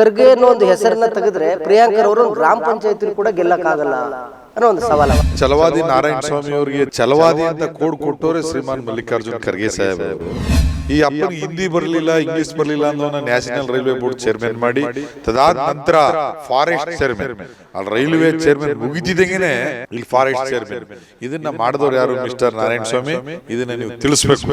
ಖರ್ಗೆ ಅನ್ನೋ ಒಂದು ಹೆಸರನ್ನ ತೆಗೆದ್ರೆ ಪ್ರಿಯಾಂಕರ್ ಅವರು ಗ್ರಾಮ ಪಂಚಾಯತ್ ಕೂಡ ಗೆಲ್ಲಕ್ಕಾಗಲ್ಲ ಅನ್ನೋ ಒಂದು ಸವಾಲ. ಚಲವಾದಿ ನಾರಾಯಣ ಸ್ವಾಮಿ ಅವರಿಗೆ ಚಲವಾದಿ ಅಂತ ಕೋಡ್ ಕೊಟ್ಟೋರೆ ಶ್ರೀಮಾನ್ ಮಲ್ಲಿಕಾರ್ಜುನ್ ಖರ್ಗೆ ಸಾಹೇಬ್ ಈ ಅಪ್ಪನಿಗೆ ಹಿಂದಿ ಬರಲಿಲ್ಲ ಇಂಗ್ಲಿಷ್ ಬರಲಿಲ್ಲ ಅನ್ನೋ ನ್ಯಾಷನಲ್ ರೈಲ್ವೆ ಬೋರ್ಡ್ ಚೇರ್ಮನ್ ಮಾಡಿ, ತದಾದ ನಂತರ ಫಾರೆಸ್ಟ್ ಚೇರ್ಮನ್ ಅಲ್ಲಿ ರೈಲ್ವೆ ಚೇರ್ಮನ್ ಮುಗಿದಿದ್ದಂಗೆ ಇಲ್ಲಿ ಫಾರೆಸ್ಟ್ ಚೇರ್ಮನ್ ಇದನ್ನ ಮಾಡಿದವರು ಯಾರು ಮಿಸ್ಟರ್ ನಾರಾಯಣ ಸ್ವಾಮಿ ಇದನ್ನ ನೀವು ತಿಳಿಸ್ಬೇಕು.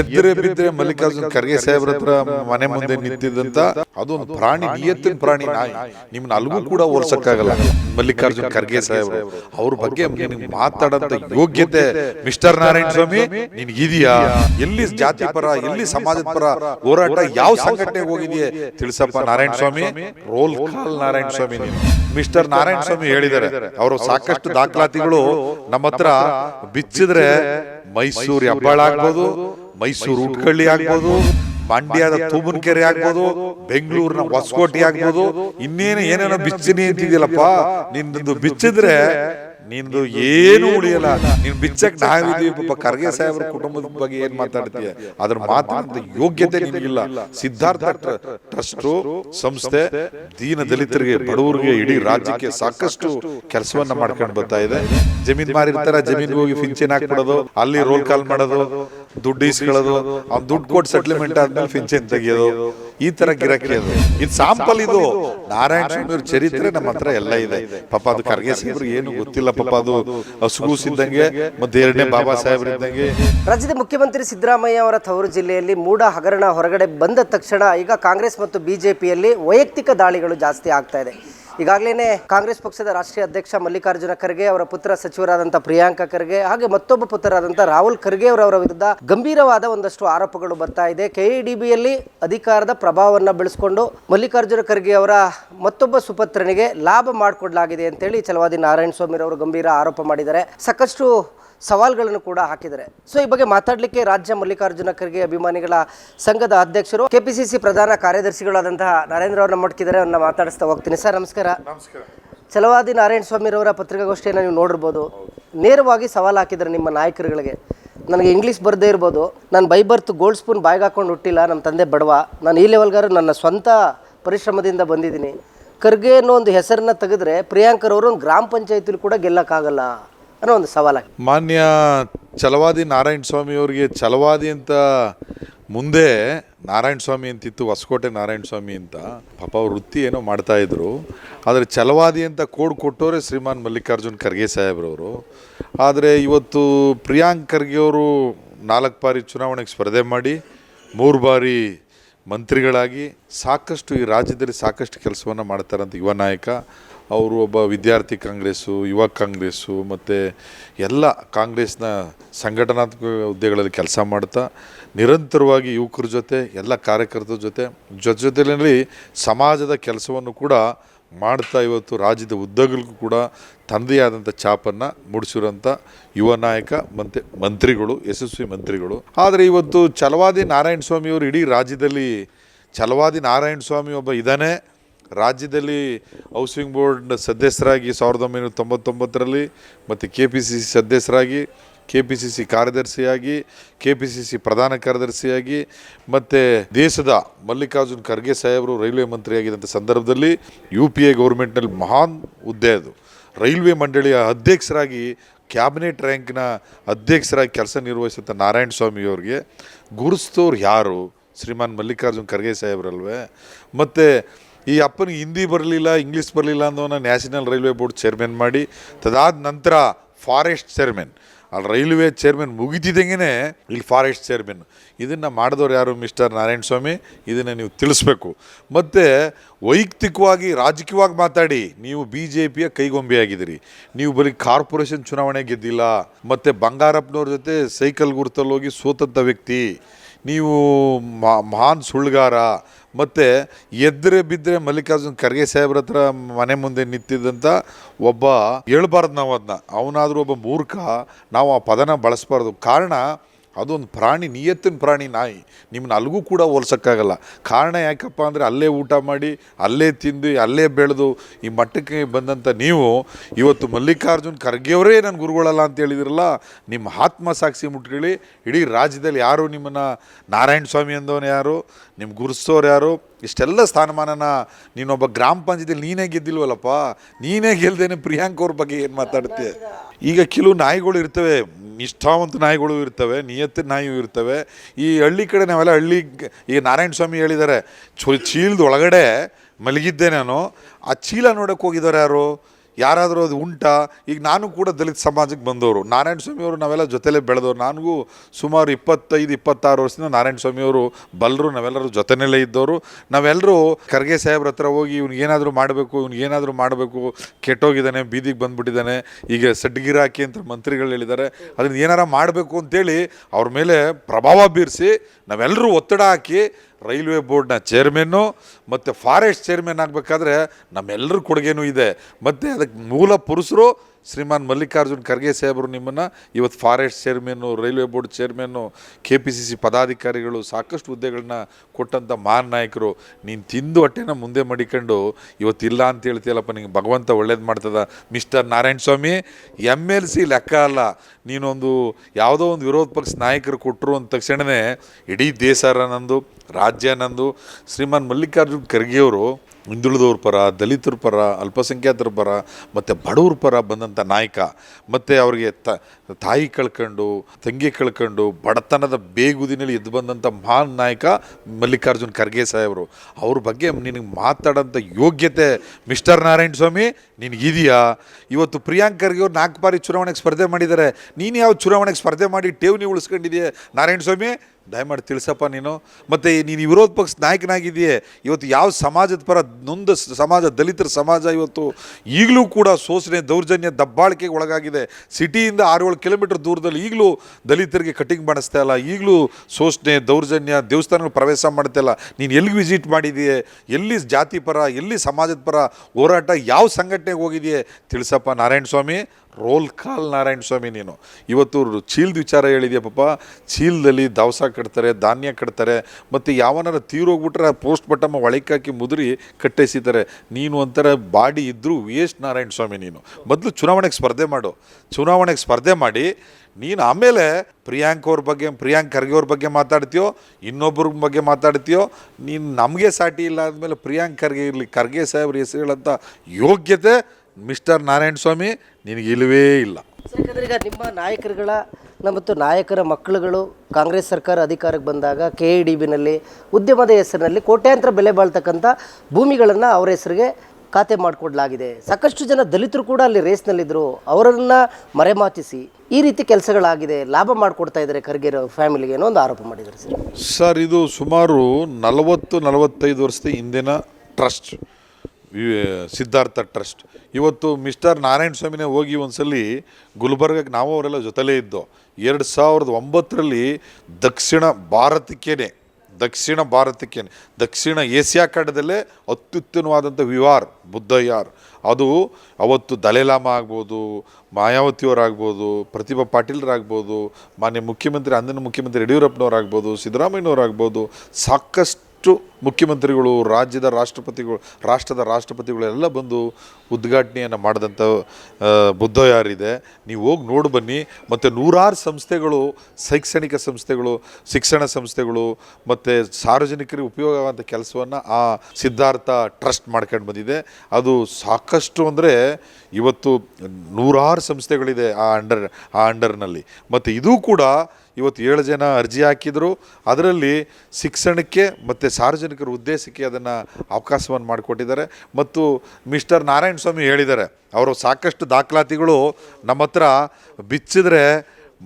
ಎದ್ರೆ ಬಿದ್ರೆ ಮಲ್ಲಿಕಾರ್ಜುನ್ ಖರ್ಗೆ ಸಾಹೇಬ್ರ ಹತ್ರ ಮನೆ ಮುಂದೆ ನಿಂತಿದ್ದಂತ ಅದೊಂದು ಪ್ರಾಣಿ, ನಿಯತ್ತಿನ ಪ್ರಾಣಿ ನಾಯಿ. ನಿಮ್ನ ಅಲ್ಗೂ ಕೂಡ ಓರ್ಸಕ್ಕಾಗಲ್ಲ. ಮಲ್ಲಿಕಾರ್ಜುನ್ ಖರ್ಗೆ ಸಾಹೇಬ್ರು, ಅವ್ರ ಬಗ್ಗೆ ಮಾತಾಡಂತ ಯೋಗ್ಯತೆ ಮಿಸ್ಟರ್ ನಾರಾಯಣ ಸ್ವಾಮಿ ನಿನ್ಗಿದೆಯಾ ಎಲ್ಲಿ ಜಾತಿ ಪರ ಎಲ್ಲಿ ಸಮಾಜದ ಪರ ಹೋರಾಟ ಯಾವ ಸಂಘಟನೆಗೆ ಹೋಗಿದೆಯೇ? ತಿಳಿಸಪ್ಪ Narayana Swamy roll call Narayana Swamy. Mister Narayana Swamy ಹೇಳಿದ್ದಾರೆ. ಅವರು ಸಾಕಷ್ಟು ದಾಖಲಾತಿಗಳು ನಮ್ಮ ಹತ್ರ ಬಿಚ್ಚಿದ್ರೆ ಮೈಸೂರು ಹೆಬ್ಬಾಳ ಆಗ್ಬೋದು ಮೈಸೂರು ಉಟ್ಕಳ್ಳಿ ಆಗ್ಬೋದು ಮಂಡ್ಯದ ತೂಬನಕೆರೆ ಆಗ್ಬೋದು ಬೆಂಗಳೂರಿನ ಹೊಸಕೋಟೆ ಆಗ್ಬೋದು. ಇನ್ನೇನು ಏನೇನೋ ಬಿಚ್ಚಿನಿ ಅಂತಿದ್ಯಲ್ಲಪ್ಪ? ನಿನ್ನದು ಬಿಚ್ಚಿದ್ರೆ ನಿಂದು ಏನು ಉಳಿಯಲ್ಲ. ನೀನ್ ಬಿಚ್ಚಕ್ ನಾವಿದೀವಿ ಪಾಪ ಖರ್ಗೆ ಸಾಹೇಬ್ರ ಕುಟುಂಬದ ಬಗ್ಗೆ ಏನ್ ಮಾತಾಡ್ತೀಯ? ಅದ್ರ ಮಾತಾಡಿದ ಯೋಗ್ಯತೆ ನಿಮಗಿಲ್ಲ. ಸಿದ್ಧಾರ್ಥ ಟ್ರ- ಟ್ರಸ್ಟ್ ಸಂಸ್ಥೆ ದೀನ ದಲಿತರಿಗೆ ಬಡವರಿಗೆ ಇಡೀ ರಾಜ್ಯಕ್ಕೆ ಸಾಕಷ್ಟು ಕೆಲಸವನ್ನ ಮಾಡ್ಕೊಂಡು ಬರ್ತಾ ಇದೆ. ಜಮೀನ್ ಮಾರಿರ್ತಾರ ಜಮೀನ್ ಹೋಗಿ ಫಿಂಚಿನ್ ಹಾಕ್ಬಿಡೋದು. ಅಲ್ಲಿ ರೋಲ್ ಕಾಲ್ ಮಾಡೋದು. ದುಡ್ಡು ಇಸ್ಕೊಳ್ಳೋದು ಅವ್ನು ದುಡ್ಡು ಕೊಟ್ಟು ಸೆಟ್ಲ್ಮೆಂಟ್ ಆದ್ಮೇಲೆ ಫಿಂಚನ್ ತೆಗಿಯೋದು ಈ ತರ ಗಿರಾಕಿ ಅದು ಇದು ಸಾಂಪಲ್ ಇದು ನಾರಾಯಣ ಸ್ವಾಮಿ ಅವ್ರ ಚರಿತ್ರೆ ನಮ್ಮ ಹತ್ರ ಎಲ್ಲ ಇದೆ. ಪಾಪ ಅದು ಖರ್ಗೆ ಸಾಹೇಬ್ರು ಏನು ಗೊತ್ತಿಲ್ಲ ಪಾಪ ಅದು ಸುಗೂಸಿದ್ದಂಗೆ ಮತ್ತೆ ಎರಡನೇ ಬಾಬಾ ಸಾಹೇಬ್ರು ಇದ್ದಂಗೆ. ರಾಜ್ಯದ ಮುಖ್ಯಮಂತ್ರಿ ಸಿದ್ದರಾಮಯ್ಯ ಅವರ ತವರು ಜಿಲ್ಲೆಯಲ್ಲಿ ಮೂಡ ಹಗರಣ ಹೊರಗಡೆ ಬಂದ ತಕ್ಷಣ ಈಗ ಕಾಂಗ್ರೆಸ್ ಮತ್ತು ಬಿಜೆಪಿಯಲ್ಲಿ ವೈಯಕ್ತಿಕ ದಾಳಿಗಳು ಜಾಸ್ತಿ ಆಗ್ತಾ ಇದೆ. ಈಗಾಗಲೇ ಕಾಂಗ್ರೆಸ್ ಪಕ್ಷದ ರಾಷ್ಟ್ರೀಯ ಅಧ್ಯಕ್ಷ ಮಲ್ಲಿಕಾರ್ಜುನ ಖರ್ಗೆ, ಅವರ ಪುತ್ರ ಸಚಿವರಾದಂಥ ಪ್ರಿಯಾಂಕ ಖರ್ಗೆ ಹಾಗೆ ಮತ್ತೊಬ್ಬ ಪುತ್ರರಾದಂಥ ರಾಹುಲ್ ಖರ್ಗೆ ಅವರವರ ವಿರುದ್ಧ ಗಂಭೀರವಾದ ಒಂದಷ್ಟು ಆರೋಪಗಳು ಬರ್ತಾ ಇದೆ. ಕೆಇಡಿಬಿಯಲ್ಲಿ ಅಧಿಕಾರದ ಪ್ರಭಾವವನ್ನು ಬೆಳೆಸಿಕೊಂಡು ಮಲ್ಲಿಕಾರ್ಜುನ ಖರ್ಗೆ ಅವರ ಮತ್ತೊಬ್ಬ ಸುಪತ್ರನಿಗೆ ಲಾಭ ಮಾಡಿಕೊಡಲಾಗಿದೆ ಅಂತೇಳಿ ಛಲವಾದಿ ನಾರಾಯಣ ಸ್ವಾಮಿ ಅವರು ಗಂಭೀರ ಆರೋಪ ಮಾಡಿದ್ದಾರೆ. ಸಾಕಷ್ಟು ಸವಾಲ್ಗಳನ್ನು ಕೂಡ ಹಾಕಿದ್ದಾರೆ. ಸೊ ಈ ಬಗ್ಗೆ ಮಾತಾಡಲಿಕ್ಕೆ ರಾಜ್ಯ ಮಲ್ಲಿಕಾರ್ಜುನ ಖರ್ಗೆ ಅಭಿಮಾನಿಗಳ ಸಂಘದ ಅಧ್ಯಕ್ಷರು ಕೆಪಿಸಿಸಿ ಪ್ರಧಾನ ಕಾರ್ಯದರ್ಶಿಗಳಾದಂತಹ ನರೇಂದ್ರ ಅವ್ರನ್ನ ಮಟ್ಕಿದ್ದಾರೆ ಅವ್ರನ್ನ ಮಾತಾಡಿಸ್ತಾ ಹೋಗ್ತೀನಿ. ಸರ್ ನಮಸ್ಕಾರ. ಛಲವಾದಿ ನಾರಾಯಣ ಸ್ವಾಮಿರವರ ಪತ್ರಿಕಾಗೋಷ್ಠಿಯನ್ನು ನೀವು ನೋಡಿರ್ಬೋದು. ನೇರವಾಗಿ ಸವಾಲು ಹಾಕಿದ್ದಾರೆ ನಿಮ್ಮ ನಾಯಕರುಗಳಿಗೆ. ನನಗೆ ಇಂಗ್ಲೀಷ್ ಬರದೇ ಇರ್ಬೋದು. ನಾನು ಬೈ ಬರ್ತ್ ಗೋಲ್ಡ್ ಸ್ಪೂನ್ ಬಾಯ್ಗೆ ಹಾಕೊಂಡು ಹುಟ್ಟಿಲ್ಲ ನಮ್ಮ ತಂದೆ ಬಡವ. ನಾನು ಈ ಲೆವೆಲ್ಗಾರು ನನ್ನ ಸ್ವಂತ ಪರಿಶ್ರಮದಿಂದ ಬಂದಿದ್ದೀನಿ. ಖರ್ಗೆ ಅನ್ನೋ ಒಂದು ಹೆಸರನ್ನ ತೆಗೆದ್ರೆ ಪ್ರಿಯಾಂಕರ್ ಅವರು ಒಂದು ಗ್ರಾಮ ಪಂಚಾಯತಿಲಿ ಕೂಡ ಗೆಲ್ಲಕ್ಕಾಗಲ್ಲ. ಅನ್ನೋ ಒಂದು ಸವಾಲಾಗಿ. ಮಾನ್ಯ ಚಲವಾದಿ ನಾರಾಯಣ ಸ್ವಾಮಿ ಅವರಿಗೆ ಚಲವಾದಿ ಅಂತ ಮುಂದೆ ನಾರಾಯಣ ಸ್ವಾಮಿ ಅಂತಿತ್ತು, ಹೊಸಕೋಟೆ ನಾರಾಯಣ ಸ್ವಾಮಿ ಅಂತ. ಪಾಪ ವೃತ್ತಿ ಏನೋ ಮಾಡ್ತಾ ಇದ್ರು. ಆದರೆ ಚಲವಾದಿ ಅಂತ ಕೋಡ್ ಕೊಟ್ಟೋರೆ ಶ್ರೀಮಾನ್ ಮಲ್ಲಿಕಾರ್ಜುನ್ ಖರ್ಗೆ ಸಾಹೇಬ್ರವರು ಆದರೆ ಇವತ್ತು ಪ್ರಿಯಾಂಕ್ ಖರ್ಗೆ ಅವರು ನಾಲ್ಕು ಬಾರಿ ಚುನಾವಣೆಗೆ ಸ್ಪರ್ಧೆ ಮಾಡಿ ಮೂರು ಬಾರಿ ಮಂತ್ರಿಗಳಾಗಿ ಸಾಕಷ್ಟು ಈ ರಾಜ್ಯದಲ್ಲಿ ಸಾಕಷ್ಟು ಕೆಲಸವನ್ನು ಮಾಡ್ತಾರಂತ ಯುವ ನಾಯಕ. ಅವರು ಒಬ್ಬ ವಿದ್ಯಾರ್ಥಿ ಕಾಂಗ್ರೆಸ್ಸು, ಯುವ ಕಾಂಗ್ರೆಸ್ಸು, ಮತ್ತು ಎಲ್ಲ ಕಾಂಗ್ರೆಸ್ನ ಸಂಘಟನಾತ್ಮಕ ಹುದ್ದೆಗಳಲ್ಲಿ ಕೆಲಸ ಮಾಡ್ತಾ, ನಿರಂತರವಾಗಿ ಯುವಕರ ಜೊತೆ, ಎಲ್ಲ ಕಾರ್ಯಕರ್ತರ ಜೊತೆ ಜೊತೆ ಜೊತೆಯಲ್ಲಿ ಸಮಾಜದ ಕೆಲಸವನ್ನು ಕೂಡ ಮಾಡ್ತಾ ಇವತ್ತು ರಾಜ್ಯದ ಉದ್ದಗಲಿಗೂ ಕೂಡ ತನ್ನದೇ ಆದಂಥ ಛಾಪನ್ನು ಮೂಡಿಸಿರೋಂಥ ಯುವ ನಾಯಕ, ಮತ್ತು ಮಂತ್ರಿಗಳು, ಯಶಸ್ವಿ ಮಂತ್ರಿಗಳು. ಆದರೆ ಇವತ್ತು ಛಲವಾದಿ ನಾರಾಯಣ ಸ್ವಾಮಿಯವರು ಇಡೀ ರಾಜ್ಯದಲ್ಲಿ ಛಲವಾದಿ ನಾರಾಯಣ ಸ್ವಾಮಿ ಒಬ್ಬ ಇದ್ದಾನೆ ರಾಜ್ಯದಲ್ಲಿ ಹೌಸಿಂಗ್ ಬೋರ್ಡ್ ಸದಸ್ಯರಾಗಿ ಸಾವಿರದ ಒಂಬೈನೂರ ತೊಂಬತ್ತೊಂಬತ್ತರಲ್ಲಿ ಮತ್ತು ಕೆ ಪಿ ಸಿ ಸಿ ಸದಸ್ಯರಾಗಿ ಕೆ ಪಿ ಸಿ ಸಿ ಕಾರ್ಯದರ್ಶಿಯಾಗಿ ಕೆ ಪಿ ಸಿ ಸಿ ಪ್ರಧಾನ ಕಾರ್ಯದರ್ಶಿಯಾಗಿ, ಮತ್ತು ದೇಶದ ಮಲ್ಲಿಕಾರ್ಜುನ್ ಖರ್ಗೆ ಸಾಹೇಬರು ರೈಲ್ವೆ ಮಂತ್ರಿಯಾಗಿದ್ದಂಥ ಸಂದರ್ಭದಲ್ಲಿ ಯು ಪಿ ಎ ಗೌರ್ಮೆಂಟ್ನಲ್ಲಿ ಮಹಾನ್ ಹುದ್ದೆ ಅದು. ರೈಲ್ವೆ ಮಂಡಳಿಯ ಅಧ್ಯಕ್ಷರಾಗಿ, ಕ್ಯಾಬಿನೆಟ್ ರ್ಯಾಂಕ್ನ ಅಧ್ಯಕ್ಷರಾಗಿ ಕೆಲಸ ನಿರ್ವಹಿಸಿದಂಥ ನಾರಾಯಣ ಸ್ವಾಮಿಯವ್ರಿಗೆ ಗುರುಸ್ತೋರು ಯಾರು? ಶ್ರೀಮಾನ್ ಮಲ್ಲಿಕಾರ್ಜುನ್ ಖರ್ಗೆ ಸಾಹೇಬರಲ್ವೇ? ಮತ್ತು ಈ ಅಪ್ಪನಿಗೆ ಹಿಂದಿ ಬರಲಿಲ್ಲ, ಇಂಗ್ಲೀಷ್ ಬರಲಿಲ್ಲ ಅನ್ನೋನ ನ್ಯಾಷನಲ್ ರೈಲ್ವೆ ಬೋರ್ಡ್ ಚೇರ್ಮನ್ ಮಾಡಿ, ತದಾದ ನಂತರ ಫಾರೆಸ್ಟ್ ಚೇರ್ಮನ್. ಅಲ್ಲಿ ರೈಲ್ವೆ ಚೇರ್ಮನ್ ಮುಗಿತಿದ್ದಂಗೆ ಇಲ್ಲಿ ಫಾರೆಸ್ಟ್ ಚೇರ್ಮನ್. ಇದನ್ನು ಮಾಡಿದವ್ರು ಯಾರು ಮಿಸ್ಟರ್ ನಾರಾಯಣ ಸ್ವಾಮಿ? ಇದನ್ನು ನೀವು ತಿಳಿಸ್ಬೇಕು. ಮತ್ತು ವೈಯಕ್ತಿಕವಾಗಿ, ರಾಜಕೀಯವಾಗಿ ಮಾತಾಡಿ. ನೀವು ಬಿ ಜೆ ಪಿಯ ಕೈಗೊಂಬೆಯಾಗಿದ್ದೀರಿ. ನೀವು ಬರೀ ಕಾರ್ಪೊರೇಷನ್ ಚುನಾವಣೆ ಗೆದ್ದಿಲ್ಲ. ಮತ್ತು ಬಂಗಾರಪ್ಪನವ್ರ ಜೊತೆ ಸೈಕಲ್ ಗುರ್ತಲ್ಲಿ ಹೋಗಿ ಸೋತಂಥ ವ್ಯಕ್ತಿ. ನೀವು ಮಹಾನ್ ಸುಳ್ಳುಗಾರ. ಮತ್ತು ಎದ್ರೆ ಬಿದ್ದರೆ ಮಲ್ಲಿಕಾರ್ಜುನ್ ಖರ್ಗೆ ಸಾಹೇಬ್ರ ಹತ್ರ ಮನೆ ಮುಂದೆ ನಿಂತಿದ್ದಂಥ ಒಬ್ಬ ಹೇಳ್ಬಾರ್ದು ನಾವು ಅದನ್ನ ಅವನಾದರೂ ಒಬ್ಬ ಮೂರ್ಖ, ನಾವು ಆ ಪದನ ಬಳಸಬಾರ್ದು. ಕಾರಣ ಅದೊಂದು ಪ್ರಾಣಿ, ನಿಯತ್ತಿನ ಪ್ರಾಣಿ ನಾಯಿ. ನಿಮ್ಮನ್ನ ಅಲ್ಗೂ ಕೂಡ ಹೋಲ್ಸೋಕ್ಕಾಗಲ್ಲ. ಕಾರಣ ಯಾಕಪ್ಪ ಅಂದರೆ ಅಲ್ಲೇ ಊಟ ಮಾಡಿ, ಅಲ್ಲೇ ತಿಂದು, ಅಲ್ಲೇ ಬೆಳೆದು, ಈ ಮಟ್ಟಕ್ಕೆ ಬಂದಂಥ ನೀವು ಇವತ್ತು ಮಲ್ಲಿಕಾರ್ಜುನ್ ಖರ್ಗೆಯವರೇ ನನ್ನ ಗುರುಗಳಲ್ಲ ಅಂತ ಹೇಳಿದಿರಲ್ಲ, ನಿಮ್ಮ ಆತ್ಮ ಸಾಕ್ಷಿ ಮುಟ್ಕೊಳ್ಳಿ. ಇಡೀ ರಾಜ್ಯದಲ್ಲಿ ಯಾರು ನಿಮ್ಮನ್ನು ನಾರಾಯಣ ಸ್ವಾಮಿ ಅಂದವನು ಯಾರು? ನಿಮ್ಮ ಗುರುಸೋರು ಯಾರು? ಇಷ್ಟೆಲ್ಲ ಸ್ಥಾನಮಾನನ ನೀನೊಬ್ಬ ಗ್ರಾಮ ಪಂಚಾಯತಿಲಿ ನೀನೇ ಗೆದ್ದಿಲ್ವಲ್ಲಪ್ಪ? ನೀನೇ ಗೆಲ್ದೇನೆ ಪ್ರಿಯಾಂಕ್ ಅವ್ರ ಬಗ್ಗೆ ಏನು ಮಾತಾಡ್ತೀಯ ಈಗ ಕೆಲವು ನಾಯಿಗಳು ಇರ್ತವೆ, ನಿಷ್ಠಾವಂತ ನಾಯಿಗಳು ಇರ್ತವೆ, ನಿಯತ್ತಿನ ನಾಯಿಯೂ ಇರ್ತವೆ. ಈ ಹಳ್ಳಿ ಕಡೆ ನಾವೆಲ್ಲ ಹಳ್ಳಿ ಈಗ ನಾರಾಯಣ ಸ್ವಾಮಿ ಹೇಳಿದ್ದಾರೆ ಚೀಲದ ಒಳಗಡೆ ಮಲಗಿದ್ದೆ ನಾನು. ಆ ಚೀಲ ನೋಡೋಕೆ ಹೋಗಿದ್ದಾರೆ ಯಾರು? ಯಾರಾದರೂ ಅದು ಉಂಟಾ? ಈಗ ನಾನು ಕೂಡ ದಲಿತ ಸಮಾಜಕ್ಕೆ ಬಂದವರು. ನಾರಾಯಣ ಸ್ವಾಮಿಯವರು ನಾವೆಲ್ಲ ಜೊತೆಲೇ ಬೆಳೆದವರು. ನನಗೂ ಸುಮಾರು ಇಪ್ಪತ್ತೈದು, ಇಪ್ಪತ್ತಾರು ವರ್ಷದಿಂದ ನಾರಾಯಣ ಸ್ವಾಮಿಯವರು ಬಲ್ಲರು ನಾವೆಲ್ಲರೂ ಜೊತೆನಲ್ಲೇ ಇದ್ದವರು. ನಾವೆಲ್ಲರೂ ಖರ್ಗೆ ಸಾಹೇಬ್ರ ಹತ್ರ ಹೋಗಿ ಇವ್ನಿಗೆ ಏನಾದರೂ ಮಾಡಬೇಕು, ಇವ್ನಿಗೆ ಏನಾದರೂ ಮಾಡಬೇಕು, ಕೆಟ್ಟೋಗಿದ್ದಾನೆ, ಬೀದಿಗೆ ಬಂದುಬಿಟ್ಟಿದ್ದಾನೆ, ಈಗ ಸಡ್ಗಿರಾಕಿ ಅಂತ ಮಂತ್ರಿಗಳು ಹೇಳಿದ್ದಾರೆ. ಅದನ್ನ ಏನಾರ ಮಾಡಬೇಕು ಅಂತೇಳಿ ಅವ್ರ ಮೇಲೆ ಪ್ರಭಾವ ಬೀರಿಸಿ ನಾವೆಲ್ಲರೂ ಒತ್ತಡ ಹಾಕಿ ರೈಲ್ವೆ ಬೋರ್ಡ್ನ ಚೇರ್ಮನ್ನು ಮತ್ತು ಫಾರೆಸ್ಟ್ ಚೇರ್ಮನ್ ಆಗಬೇಕಾದ್ರೆ ನಮ್ಮೆಲ್ಲರ ಕೊಡುಗೆನೂ ಇದೆ. ಮತ್ತು ಅದಕ್ಕೆ ಮೂಲ ಪುರುಷರು ಶ್ರೀಮಾನ್ ಮಲ್ಲಿಕಾರ್ಜುನ್ ಖರ್ಗೆ ಸಾಹೇಬರು ನಿಮ್ಮನ್ನು ಇವತ್ತು ಫಾರೆಸ್ಟ್ ಚೇರ್ಮನ್ನು, ರೈಲ್ವೆ ಬೋರ್ಡ್ ಚೇರ್ಮನ್ನು ಕೆ ಪಿ ಸಿ ಸಿ ಪದಾಧಿಕಾರಿಗಳು ಸಾಕಷ್ಟು ಹುದ್ದೆಗಳನ್ನ ಕೊಟ್ಟಂಥ ಮಹಾನ್ ನಾಯಕರು. ನೀನು ತಿಂದು ಹೊಟ್ಟೆನ ಮುಂದೆ ಮಡಿಕೊಂಡು ಇವತ್ತು ಇಲ್ಲ ಅಂತ ಹೇಳ್ತೀಯಲ್ಲಪ್ಪ, ನಿಂಗೆ ಭಗವಂತ ಒಳ್ಳೇದು ಮಾಡ್ತದ. Mister Narayana Swamy M L C ಲೆಕ್ಕ ಅಲ್ಲ. ನೀನೊಂದು ಯಾವುದೋ ಒಂದು ವಿರೋಧ ಪಕ್ಷ ನಾಯಕರು ಕೊಟ್ಟರು ಅಂದ ತಕ್ಷಣವೇ ಇಡೀ ದೇಶ ನಂದು, ರಾಜ್ಯ ನಂದು. ಶ್ರೀಮಾನ್ ಮಲ್ಲಿಕಾರ್ಜುನ್ ಖರ್ಗೆಯವರು ಹಿಂದುಳಿದವ್ರ ಪರ, ದಲಿತರ ಪರ, ಅಲ್ಪಸಂಖ್ಯಾತರ ಪರ, ಮತ್ತು ಬಡವ್ರ ಪರ ಬಂದಂಥ ನಾಯಕ, ಮತ್ತು ಅವರಿಗೆ ತ, ತಾಯಿ ಕಳ್ಕೊಂಡು, ತಂಗಿ ಕಳ್ಕೊಂಡು, ಬಡತನದ ಬೇಗುದಿನಲ್ಲಿ ಎದ್ದು ಬಂದಂಥ ಮಹಾನ್ ನಾಯಕ ಮಲ್ಲಿಕಾರ್ಜುನ್ ಖರ್ಗೆ ಸಾಹೇಬರು. ಅವ್ರ ಬಗ್ಗೆ ನಿನಗೆ ಮಾತಾಡೋಂಥ ಯೋಗ್ಯತೆ ಮಿಸ್ಟರ್ ನಾರಾಯಣ ಸ್ವಾಮಿ ನಿನಗಿದೆಯಾ ಇವತ್ತು ಪ್ರಿಯಾಂಕ್ ಖರ್ಗೆ ಅವ್ರು ನಾಲ್ಕು ಬಾರಿ ಚುನಾವಣೆಗೆ ಸ್ಪರ್ಧೆ ಮಾಡಿದ್ದಾರೆ. ನೀನು ಯಾವ ಚುನಾವಣೆಗೆ ಸ್ಪರ್ಧೆ ಮಾಡಿ ಠೇವಣಿ ಉಳಿಸ್ಕೊಂಡಿದೆಯೇ ನಾರಾಯಣ ಸ್ವಾಮಿ? ದಯಮಾಡಿ ತಿಳಿಸಪ್ಪ ನೀನು. ಮತ್ತು ನೀನು ವಿರೋಧ ಪಕ್ಷ ನಾಯಕನಾಗಿದೆಯೇ ಇವತ್ತು ಯಾವ ಸಮಾಜದ ಪರ ನೊಂದ ಸಮಾಜ, ದಲಿತರ ಸಮಾಜ ಇವತ್ತು ಈಗಲೂ ಕೂಡ ಶೋಷಣೆ ದೌರ್ಜನ್ಯ ದಬ್ಬಾಳಿಕೆಗೆ ಒಳಗಾಗಿದೆ. ಸಿಟಿಯಿಂದ ಆರು ಏಳು ಕಿಲೋಮೀಟರ್ ದೂರದಲ್ಲಿ ಈಗಲೂ ದಲಿತರಿಗೆ ಕಟಿಂಗ್ ಮಾಡಿಸ್ತಾ ಇಲ್ಲ. ಈಗಲೂ ಶೋಷಣೆ ದೌರ್ಜನ್ಯ ದೇವಸ್ಥಾನಗಳು ಪ್ರವೇಶ ಮಾಡ್ತಾ ಇಲ್ಲ. ನೀನು ಎಲ್ಲಿಗೆ ವಿಸಿಟ್ ಮಾಡಿದೆಯೇ ಎಲ್ಲಿ ಜಾತಿ ಪರ, ಎಲ್ಲಿ ಸಮಾಜದ ಪರ ಹೋರಾಟ, ಯಾವ ಸಂಘಟನೆಗೆ ಹೋಗಿದೆಯೇ ತಿಳಿಸಪ್ಪ ನಾರಾಯಣ ಸ್ವಾಮಿ ರೋಲ್ ಕಾಲ್ ನಾರಾಯಣ ಸ್ವಾಮಿ ನೀನು. ಇವತ್ತು ಚೀಲ್ದ ವಿಚಾರ ಹೇಳಿದ್ಯಾ ಪಾಪ? ಚೀಲದಲ್ಲಿ ದವಸ ಕಟ್ತಾರೆ, ಧಾನ್ಯ ಕಟ್ತಾರೆ, ಮತ್ತು ಯಾವನಾರ ತೀರೋಗ್ಬಿಟ್ರೆ ಪೋಸ್ಟ್ ಬಟಮ ಒಳಕ್ಕಾಕಿ ಮುದುರಿ ಕಟ್ಟೆಸಿತಾರೆ. ನೀನು ಒಂಥರ ಬಾಡಿ ಇದ್ದರೂ ವೇಸ್ಟ್ ನಾರಾಯಣ ಸ್ವಾಮಿ ನೀನು. ಮೊದಲು ಚುನಾವಣೆಗೆ ಸ್ಪರ್ಧೆ ಮಾಡು. ಚುನಾವಣೆಗೆ ಸ್ಪರ್ಧೆ ಮಾಡಿ, ನೀನು ಆಮೇಲೆ ಪ್ರಿಯಾಂಕ್ ಅವ್ರ ಬಗ್ಗೆ, ಪ್ರಿಯಾಂಕ್ ಖರ್ಗೆ ಅವ್ರ ಬಗ್ಗೆ ಮಾತಾಡ್ತೀಯೋ ಇನ್ನೊಬ್ಬರ ಬಗ್ಗೆ ಮಾತಾಡ್ತೀಯೋ, ನೀನು ನಮಗೆ ಸಾಟಿ ಇಲ್ಲ ಆದಮೇಲೆ ಪ್ರಿಯಾಂಕ್ ಖರ್ಗೆ ಇರಲಿ, ಖರ್ಗೆ ಸಾಹೇಬ್ರ ಹೆಸರು ಹೇಳೋಂಥ ಯೋಗ್ಯತೆ ಮಿಸ್ಟರ್ ನಾರಾಯಣ ಸ್ವಾಮಿ ನಿನಗೆ ಇಲ್ಲವೇ ಇಲ್ಲ. ಯಾಕಂದರೆ ಈಗ ನಿಮ್ಮ ನಾಯಕರುಗಳ ಮತ್ತು ನಾಯಕರ ಮಕ್ಕಳುಗಳು ಕಾಂಗ್ರೆಸ್ ಸರ್ಕಾರ ಅಧಿಕಾರಕ್ಕೆ ಬಂದಾಗ ಕೆ ಇ ಡಿ ಬಿನಲ್ಲಿ ಉದ್ಯಮದ ಹೆಸರಿನಲ್ಲಿ ಕೋಟ್ಯಾಂತರ ಬೆಲೆ ಬಾಳ್ತಕ್ಕಂಥ ಭೂಮಿಗಳನ್ನು ಅವರ ಹೆಸರಿಗೆ ಖಾತೆ ಮಾಡಿಕೊಡ್ಲಾಗಿದೆ. ಸಾಕಷ್ಟು ಜನ ದಲಿತರು ಕೂಡ ಅಲ್ಲಿ ರೇಸ್ನಲ್ಲಿದ್ದರು ಅವರನ್ನು ಮರೆಮಾಚಿಸಿ ಈ ರೀತಿ ಕೆಲಸಗಳಾಗಿದೆ. ಲಾಭ ಮಾಡಿಕೊಡ್ತಾ ಇದ್ದಾರೆ ಖರ್ಗೆ ಫ್ಯಾಮಿಲಿಗೆ ಅನ್ನೋ ಒಂದು ಆರೋಪ ಮಾಡಿದ್ದಾರೆ ಸರ್. ಸರ್ ಇದು ಸುಮಾರು ನಲವತ್ತು ನಲವತ್ತೈದು ವರ್ಷದ ಹಿಂದಿನ ಟ್ರಸ್ಟ್ ಸಿದ್ಧಾರ್ಥ ಟ್ರಸ್ಟ್. ಇವತ್ತು ಮಿಸ್ಟರ್ ನಾರಾಯಣ ಸ್ವಾಮಿನೇ ಹೋಗಿ ಒಂದ್ಸಲಿ ಗುಲ್ಬರ್ಗಕ್ಕೆ ನಾವು ಅವರೆಲ್ಲ ಜೊತೆಲೇ ಇದ್ದೋ, ಎರಡು ಸಾವಿರದ ಒಂಬತ್ತರಲ್ಲಿ ದಕ್ಷಿಣ ಭಾರತಕ್ಕೇನೆ ದಕ್ಷಿಣ ಭಾರತಕ್ಕೇನೆ, ದಕ್ಷಿಣ ಏಷ್ಯಾ ಖಂಡದಲ್ಲೇ ಅತ್ಯುತ್ತಮವಾದಂಥ ವಿವಾರ್ ಬುದ್ಧಯ್ಯಾರ್ ಅದು ಅವತ್ತು ದಲೈಲಾಮ ಆಗ್ಬೋದು ಮಾಯಾವತಿಯವರಾಗ್ಬೋದು ಪ್ರತಿಭಾ ಪಾಟೀಲ್ರಾಗ್ಬೋದು ಮಾನ್ಯ ಮುಖ್ಯಮಂತ್ರಿ ಅಂದಿನ ಮುಖ್ಯಮಂತ್ರಿ ಯಡಿಯೂರಪ್ಪನವರಾಗ್ಬೋದು ಸಿದ್ದರಾಮಯ್ಯನವರಾಗ್ಬೋದು ಸಾಕಷ್ಟು ಮುಖ್ಯಮಂತ್ರಿಗಳು, ರಾಜ್ಯದ ರಾಷ್ಟ್ರಪತಿಗಳು, ರಾಷ್ಟ್ರದ ರಾಷ್ಟ್ರಪತಿಗಳು ಎಲ್ಲ ಬಂದು ಉದ್ಘಾಟನೆಯನ್ನು ಮಾಡಿದಂಥ ಬುದ್ಧಯಾರಿದೆ ನೀವು ಹೋಗಿ ನೋಡಿ ಬನ್ನಿ. ಮತ್ತು ನೂರಾರು ಸಂಸ್ಥೆಗಳು, ಶೈಕ್ಷಣಿಕ ಸಂಸ್ಥೆಗಳು, ಶಿಕ್ಷಣ ಸಂಸ್ಥೆಗಳು, ಮತ್ತು ಸಾರ್ವಜನಿಕರಿಗೆ ಉಪಯೋಗವಾದಂಥ ಕೆಲಸವನ್ನು ಆ ಸಿದ್ಧಾರ್ಥ ಟ್ರಸ್ಟ್ ಮಾಡ್ಕೊಂಡು ಬಂದಿದೆ. ಅದು ಸಾಕಷ್ಟು ಅಂದರೆ ಇವತ್ತು ನೂರಾರು ಸಂಸ್ಥೆಗಳಿದೆ ಆ ಅಂಡರ್, ಆ ಅಂಡರ್ನಲ್ಲಿ. ಮತ್ತು ಇದು ಕೂಡ ಇವತ್ತು ಏಳು ಜನ ಅರ್ಜಿ ಹಾಕಿದರು. ಅದರಲ್ಲಿ ಶಿಕ್ಷಣಕ್ಕೆ ಮತ್ತು ಸಾರ್ವಜನಿಕರ ಉದ್ದೇಶಕ್ಕೆ ಅದನ್ನು ಅವಕಾಶವನ್ನು ಮಾಡಿಕೊಟ್ಟಿದ್ದಾರೆ. ಮತ್ತು ಮಿಸ್ಟರ್ ನಾರಾಯಣ ಸ್ವಾಮಿ ಹೇಳಿದ್ದಾರೆ, ಅವರು ಸಾಕಷ್ಟು ದಾಖಲಾತಿಗಳು ನಮ್ಮ ಹತ್ರ ಬಿಚ್ಚಿದ್ರೆ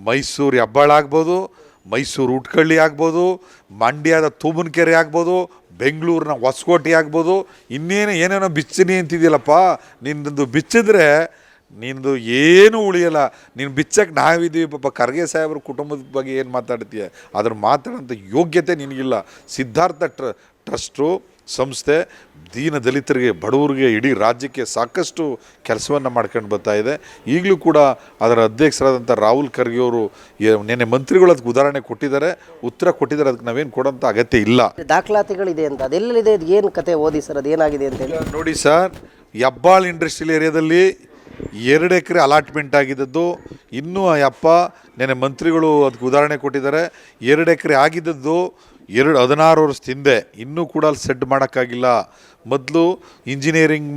ಮೈಸೂರು ಹೆಬ್ಬಾಳ ಆಗ್ಬೋದು, ಮೈಸೂರು ಉಟ್ಕಳ್ಳಿ ಆಗ್ಬೋದು, ಮಂಡ್ಯದ ತೂಬನಕೆರೆ ಆಗ್ಬೋದು, ಬೆಂಗಳೂರಿನ ಹೊಸಕೋಟೆ ಆಗ್ಬೋದು. ಇನ್ನೇನು ಏನೇನೋ ಬಿಚ್ಚಿನಿ ಅಂತಿದೆಯಲ್ಲಪ್ಪ ನಿನ್ನದು ಬಿಚ್ಚಿದ್ರೆ ನಿಂದು ಏನು ಉಳಿಯಲ್ಲ ನೀನು ಬಿಚ್ಚಕ್ಕೆ ನಾವಿದ್ದೀವಿ ಪಾಪ. ಖರ್ಗೆ ಸಾಹೇಬ್ರ ಕುಟುಂಬದ ಬಗ್ಗೆ ಏನು ಮಾತಾಡ್ತೀಯ? ಅದ್ರ ಮಾತಾಡೋಂಥ ಯೋಗ್ಯತೆ ನಿನಗಿಲ್ಲ. ಸಿದ್ಧಾರ್ಥ ಟ್ರ ಟ್ರಸ್ಟು ಸಂಸ್ಥೆ ದೀನ ದಲಿತರಿಗೆ ಬಡವರಿಗೆ ಇಡೀ ರಾಜ್ಯಕ್ಕೆ ಸಾಕಷ್ಟು ಕೆಲಸವನ್ನು ಮಾಡ್ಕೊಂಡು ಬರ್ತಾ ಇದೆ. ಈಗಲೂ ಕೂಡ ಅದರ ಅಧ್ಯಕ್ಷರಾದಂಥ ರಾಹುಲ್ ಖರ್ಗೆ ಅವರು ನಿನ್ನೆ ಮಂತ್ರಿಗಳು ಅದಕ್ಕೆ ಉದಾಹರಣೆ ಕೊಟ್ಟಿದ್ದಾರೆ. ಉತ್ತರ ಕೊಟ್ಟಿದ್ದಾರೆ ಅದಕ್ಕೆ ನಾವೇನು ಕೊಡೋಂಥ ಅಗತ್ಯ ಇಲ್ಲ. ದಾಖಲಾತಿಗಳಿದೆ ಅಂತ ಅದೆಲ್ಲಿದೆ ಅದು ಏನು ಕತೆ ಓದಿ ಸರ್? ಅದೇನಾಗಿದೆ ಅಂತ ಹೇಳಿ. ನೋಡಿ ಸರ್ ಹೆಬ್ಬಾಳ್ ಇಂಡಸ್ಟ್ರಿಯಲ್ ಏರಿಯಾದಲ್ಲಿ ಎರಡು ಎಕರೆ ಅಲಾಟ್ಮೆಂಟ್ ಆಗಿದ್ದದ್ದು. ಇನ್ನೂ ಆ ಯಪ್ಪ ನೆನೆ ಮಂತ್ರಿಗಳು ಅದಕ್ಕೆ ಉದಾಹರಣೆ ಕೊಟ್ಟಿದ್ದಾರೆ. ಎರಡು ಎಕರೆ ಆಗಿದ್ದದ್ದು ಎರಡು ಹದಿನಾರು ವರ್ಷ ಹಿಂದೆ. ಇನ್ನೂ ಕೂಡ ಅಲ್ಲಿ ಸೆಡ್ ಮಾಡೋಕ್ಕಾಗಿಲ್ಲ. ಮೊದಲು ಇಂಜಿನಿಯರಿಂಗ್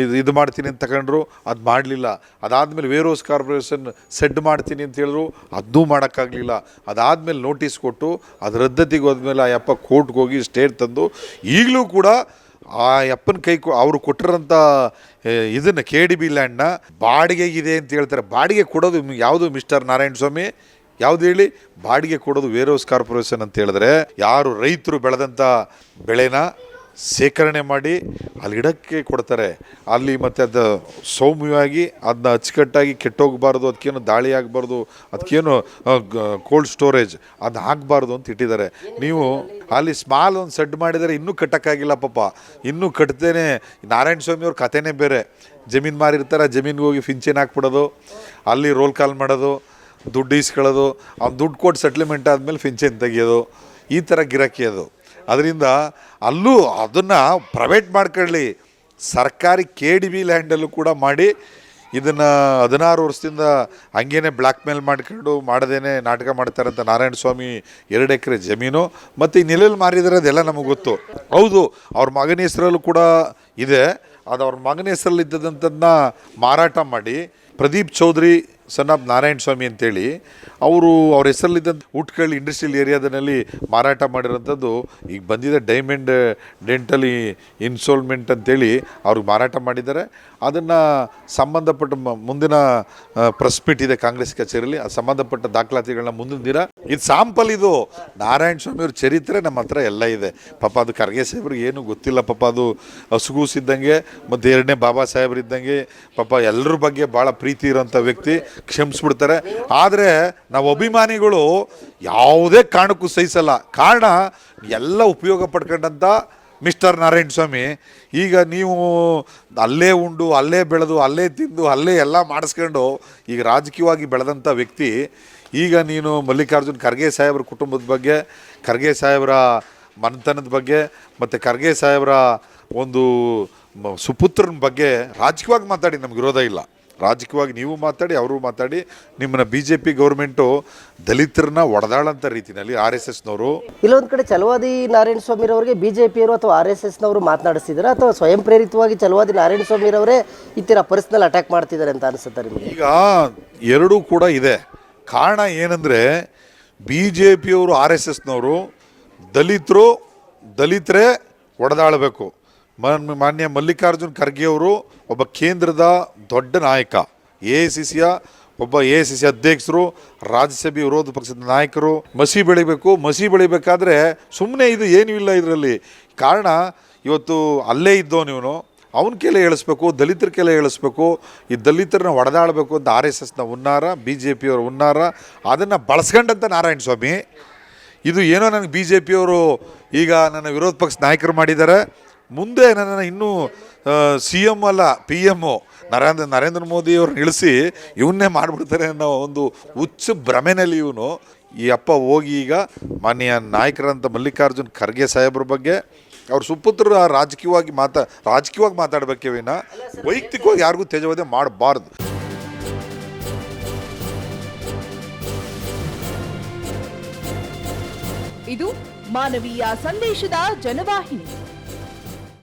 ಇದು ಇದು ಮಾಡ್ತೀನಿ ಅಂತ ತಗೊಂಡ್ರು, ಅದು ಮಾಡಲಿಲ್ಲ. ಅದಾದಮೇಲೆ ವೇರೋಸ್ ಕಾರ್ಪೊರೇಷನ್ ಸೆಡ್ ಮಾಡ್ತೀನಿ ಅಂತ ಹೇಳಿದ್ರು ಅದನ್ನೂ ಮಾಡೋಕ್ಕಾಗಲಿಲ್ಲ. ಅದಾದಮೇಲೆ ನೋಟಿಸ್ ಕೊಟ್ಟು ಅದು ರದ್ದತಿಗೆ ಹೋದ್ಮೇಲೆ ಆ ಅಪ್ಪ ಕೋರ್ಟ್ಗೆ ಹೋಗಿ ಸ್ಟೇಟ್ ತಂದು, ಈಗಲೂ ಕೂಡ ಆ ಅಪ್ಪನ ಕೈ ಅವರು ಕೊಟ್ಟಿರೋಂಥ ಇದನ್ನು ಕೆ ಡಿ ಬಿ ಲ್ಯಾಂಡ್ನ ಬಾಡಿಗೆಗಿದೆ ಅಂತ ಹೇಳ್ತಾರೆ. ಬಾಡಿಗೆ ಕೊಡೋದು ಯಾವುದು ಮಿಸ್ಟರ್ ನಾರಾಯಣ ಸ್ವಾಮಿ? ಯಾವುದು ಹೇಳಿ? ಬಾಡಿಗೆ ಕೊಡೋದು ವೇರೋಸ್ ಕಾರ್ಪೊರೇಷನ್ ಅಂತ ಹೇಳಿದ್ರೆ, ಯಾರು ರೈತರು ಬೆಳೆದಂಥ ಬೆಳೆನ ಸೇಕರಣೆ ಮಾಡಿ ಅಲ್ಲಿ ಇಡಕ್ಕೆ ಕೊಡ್ತಾರೆ. ಅಲ್ಲಿ ಮತ್ತೆ ಅದು ಸೌಮ್ಯವಾಗಿ ಅದನ್ನ ಅಚ್ಚುಕಟ್ಟಾಗಿ ಕೆಟ್ಟೋಗಬಾರ್ದು ಅದಕ್ಕೇನು ದಾಳಿ ಆಗಬಾರ್ದು ಅದಕ್ಕೇನು ಕೋಲ್ಡ್ ಸ್ಟೋರೇಜ್ ಅದನ್ನ ಹಾಕಬಾರ್ದು ಅಂತ ಇಟ್ಟಿದ್ದಾರೆ. ನೀವು ಅಲ್ಲಿ ಸ್ಮಾಲ್ ಒಂದು ಸೆಡ್ ಮಾಡಿದರೆ ಇನ್ನೂ ಕಟ್ಟಕ್ಕಾಗಿಲ್ಲ ಪಾಪ. ಇನ್ನೂ ಕಟ್ತೇನೆ ನಾರಾಯಣ ಸ್ವಾಮಿ ಅವ್ರ ಕಥೆನೇ ಬೇರೆ. ಜಮೀನು ಮಾರಿರ್ತಾರೆ ಜಮೀನಿಗೆ ಹೋಗಿ ಫಿಂಚನ್ ಹಾಕ್ಬಿಡೋದು, ಅಲ್ಲಿ ರೋಲ್ ಕಾಲ್ ಮಾಡೋದು, ದುಡ್ಡು ಇಸ್ಕೊಳ್ಳೋದು ಅವ್ನು ದುಡ್ಡು ಕೊಟ್ಟು ಸೆಟ್ಲ್ಮೆಂಟ್ ಆದಮೇಲೆ ಫಿಂಚನ್ ತೆಗಿಯೋದು, ಈ ಥರ ಗಿರಾಕಿ ಅದು. ಅದರಿಂದ ಅಲ್ಲೂ ಅದನ್ನು ಪ್ರೈವೇಟ್ ಮಾಡ್ಕೊಳ್ಳಿ. ಸರ್ಕಾರಿ ಕೆ ಡಿ ಬಿ ಲ್ಯಾಂಡಲ್ಲೂ ಕೂಡ ಮಾಡಿ, ಇದನ್ನು ಹದಿನಾರು ವರ್ಷದಿಂದ ಹಂಗೇನೆ ಬ್ಲ್ಯಾಕ್ ಮೇಲ್ ಮಾಡ್ಕೊಂಡು ಮಾಡದೇನೆ ನಾಟಕ ಮಾಡ್ತಾರೆ ಅಂತ ನಾರಾಯಣ ಸ್ವಾಮಿ ಎರಡು ಎಕರೆ ಜಮೀನು, ಮತ್ತು ಈ ನೆಲೆಯಲ್ಲಿ ಅದೆಲ್ಲ ನಮಗೆ ಗೊತ್ತು. ಹೌದು, ಅವ್ರ ಮಗನ ಹೆಸರಲ್ಲೂ ಕೂಡ ಇದೆ. ಅದು ಅವ್ರ ಮಗನ ಹೆಸರಲ್ಲಿ ಇದ್ದದಂಥದ್ದನ್ನ ಮಾರಾಟ ಮಾಡಿ, ಪ್ರದೀಪ್ ಚೌಧರಿ ಸನ್ ಆಫ್ ನಾರಾಯಣ ಸ್ವಾಮಿ ಅಂತೇಳಿ, ಅವರು ಅವ್ರ ಹೆಸರಲ್ಲಿದ್ದಂಥ ಉಟ್ಕಳ್ಳಿ ಇಂಡಸ್ಟ್ರಿಯಲ್ ಏರಿಯಾದಲ್ಲಿ ಮಾರಾಟ ಮಾಡಿರೋಂಥದ್ದು, ಈಗ ಬಂದಿದೆ ಡೈಮಂಡ್ ಡೆಂಟಲಿ ಇನ್ಸ್ಟಾಲ್ಮೆಂಟ್ ಅಂತೇಳಿ ಅವ್ರಿಗೆ ಮಾರಾಟ ಮಾಡಿದ್ದಾರೆ. ಅದನ್ನು ಸಂಬಂಧಪಟ್ಟ ಮುಂದಿನ ಪ್ರೆಸ್ ಮೀಟ್ ಇದೆ ಕಾಂಗ್ರೆಸ್ ಕಚೇರಿಯಲ್ಲಿ ಆ ಸಂಬಂಧಪಟ್ಟ ದಾಖಲಾತಿಗಳನ್ನ ಮುಂದಿನ ದಿನ. ಇದು ಸಾಂಪಲ್ ಇದು. ನಾರಾಯಣ ಸ್ವಾಮಿಯವ್ರ ಚರಿತ್ರೆ ನಮ್ಮ ಹತ್ರ ಎಲ್ಲ ಇದೆ. ಪಾಪ ಅದು ಖರ್ಗೆ ಸಾಹೇಬ್ರಿಗೆ ಏನು ಗೊತ್ತಿಲ್ಲ. ಪಾಪ ಅದು ಹಸುಗೂಸಿದ್ದಂಗೆ ಮತ್ತು ಎರಡನೇ ಬಾಬಾ ಸಾಹೇಬ್ರು ಇದ್ದಂಗೆ, ಪಾಪ ಎಲ್ಲರ ಬಗ್ಗೆ ಭಾಳ ಪ್ರೀತಿ ಇರೋಂಥ ವ್ಯಕ್ತಿ ಕ್ಷಮಿಸ್ಬಿಡ್ತಾರೆ. ಆದರೆ ನಾವು ಅಭಿಮಾನಿಗಳು ಯಾವುದೇ ಕಾರಣಕ್ಕೂ ಸಹಿಸಲ್ಲ. ಕಾರಣ ಎಲ್ಲ ಉಪಯೋಗ ಪಡ್ಕೊಂಡಂಥ ಮಿಸ್ಟರ್ ನಾರಾಯಣ ಸ್ವಾಮಿ, ಈಗ ನೀವು ಅಲ್ಲೇ ಉಂಡು, ಅಲ್ಲೇ ಬೆಳೆದು, ಅಲ್ಲೇ ತಿಂದು, ಅಲ್ಲೇ ಎಲ್ಲ ಮಾಡಿಸ್ಕೊಂಡು ಈಗ ರಾಜಕೀಯವಾಗಿ ಬೆಳೆದಂಥ ವ್ಯಕ್ತಿ, ಈಗ ನೀನು ಮಲ್ಲಿಕಾರ್ಜುನ್ ಖರ್ಗೆ ಸಾಹೇಬ್ರ ಕುಟುಂಬದ ಬಗ್ಗೆ, ಖರ್ಗೆ ಸಾಹೇಬ್ರ ಮನೆತನದ ಬಗ್ಗೆ, ಮತ್ತು ಖರ್ಗೆ ಸಾಹೇಬ್ರ ಒಂದು ಸುಪುತ್ರನ ಬಗ್ಗೆ ರಾಜಕೀಯವಾಗಿ ಮಾತಾಡಿ, ನಮ್ಗೆ ವಿರೋಧ ಇಲ್ಲ. ರಾಜಕೀಯವಾಗಿ ನೀವು ಮಾತಾಡಿ ಅವರು ಮಾತಾಡಿ ನಿಮ್ಮನ್ನ ಬಿ ಜೆ ಪಿ ಗೌರ್ಮೆಂಟು ದಲಿತರನ್ನ ಒಡೆದಾಳಂತ ರೀತಿಯಲ್ಲಿ ಆರ್ ಎಸ್ ಎಸ್ನವರು. ಇಲ್ಲೊಂದು ಕಡೆ ಚಲವಾದಿ ನಾರಾಯಣ ಸ್ವಾಮಿರವರಿಗೆ ಬಿ ಜೆ ಪಿಯವರು ಅಥವಾ ಆರ್ ಎಸ್ ಎಸ್ನವರು ಮಾತನಾಡಿಸಿದ್ದಾರೆ ಅಥವಾ ಸ್ವಯಂ ಪ್ರೇರಿತವಾಗಿ ಚಲವಾದಿ ನಾರಾಯಣ ಸ್ವಾಮಿರವರೇ ಈ ಥರ ಪರ್ಸ್ನಲ್ ಅಟ್ಯಾಕ್ ಮಾಡ್ತಿದ್ದಾರೆ ಅಂತ ಅನಿಸುತ್ತೆ ನಿಮಗೆ? ಈಗ ಎರಡೂ ಕೂಡ ಇದೆ. ಕಾರಣ ಏನಂದರೆ ಬಿ ಜೆ ಪಿಯವರು ಆರ್ ಎಸ್ ಎಸ್ನವರು ದಲಿತರು ದಲಿತರೇ ಒಡೆದಾಳಬೇಕು. ಮಾನ್ಯ ಮಲ್ಲಿಕಾರ್ಜುನ್ ಖರ್ಗೆ ಅವರು ಒಬ್ಬ ಕೇಂದ್ರದ ದೊಡ್ಡ ನಾಯಕ, ಎ ಐ ಸಿ ಸಿಯ ಒಬ್ಬ ಎ ಐ ಸಿ ಸಿ ಅಧ್ಯಕ್ಷರು, ರಾಜ್ಯಸಭೆ ವಿರೋಧ ಪಕ್ಷದ ನಾಯಕರು. ಮಸಿ ಬೆಳಿಬೇಕು, ಮಸಿ ಬೆಳಿಬೇಕಾದ್ರೆ ಸುಮ್ಮನೆ ಇದು ಏನೂ ಇಲ್ಲ ಇದರಲ್ಲಿ. ಕಾರಣ, ಇವತ್ತು ಅಲ್ಲೇ ಇದ್ದೋನು ಇವನು. ಅವನ ಕೆಲ ಹೇಳಿಸ್ಬೇಕು, ದಲಿತರ ಕೆಲ ಹೇಳಿಸ್ಬೇಕು. ಈ ದಲಿತರನ್ನ ಹೊಡೆದಾಡಬೇಕು ಅಂತ ಆರ್ ಎಸ್ ಎಸ್ನ ಉನ್ನಾರ ಬಿ ಜೆ ಪಿಯವರು ಉನ್ನಾರ ಅದನ್ನು ಬಳಸ್ಕೊಂಡಂಥ ನಾರಾಯಣ ಸ್ವಾಮಿ. ಇದು ಏನೋ ನನಗೆ ಬಿ ಜೆ ಪಿಯವರು ಈಗ ನನ್ನ ವಿರೋಧ ಪಕ್ಷ ನಾಯಕರು ಮಾಡಿದ್ದಾರೆ. ಮುಂದೆ ನನ್ನನ್ನು ಇನ್ನೂ ಸಿ ಎಂ ಅಲ್ಲ ಪಿ ಎಮ್ಮು ನರೇಂದ್ರ ನರೇಂದ್ರ ಮೋದಿ ನಿಲ್ಲಿಸಿ ಇವನ್ನೇ ಮಾಡಿಬಿಡ್ತಾರೆ ಅನ್ನೋ ಒಂದು ಹುಚ್ಚು ಭ್ರಮೆನಲ್ಲಿ ಇವನು. ಈ ಅಪ್ಪ ಹೋಗಿ ಈಗ ಮಾನ್ಯ ನಾಯಕರಂತ ಮಲ್ಲಿಕಾರ್ಜುನ್ ಖರ್ಗೆ ಸಾಹೇಬ್ರ ಬಗ್ಗೆ ಅವ್ರ ಸುಪುತ್ರರು ರಾಜಕೀಯವಾಗಿ ಮಾತಾ, ರಾಜಕೀಯವಾಗಿ ಮಾತಾಡಬೇಕೇ ವಿನ. ವೈಯಕ್ತಿಕವಾಗಿ ಯಾರಿಗೂ ತೇಜವಧೆ ಮಾಡಬಾರ್ದು. ಇದು ಮಾನವೀಯ ಸಂದೇಶದ ಜನವಾಹಿನಿ.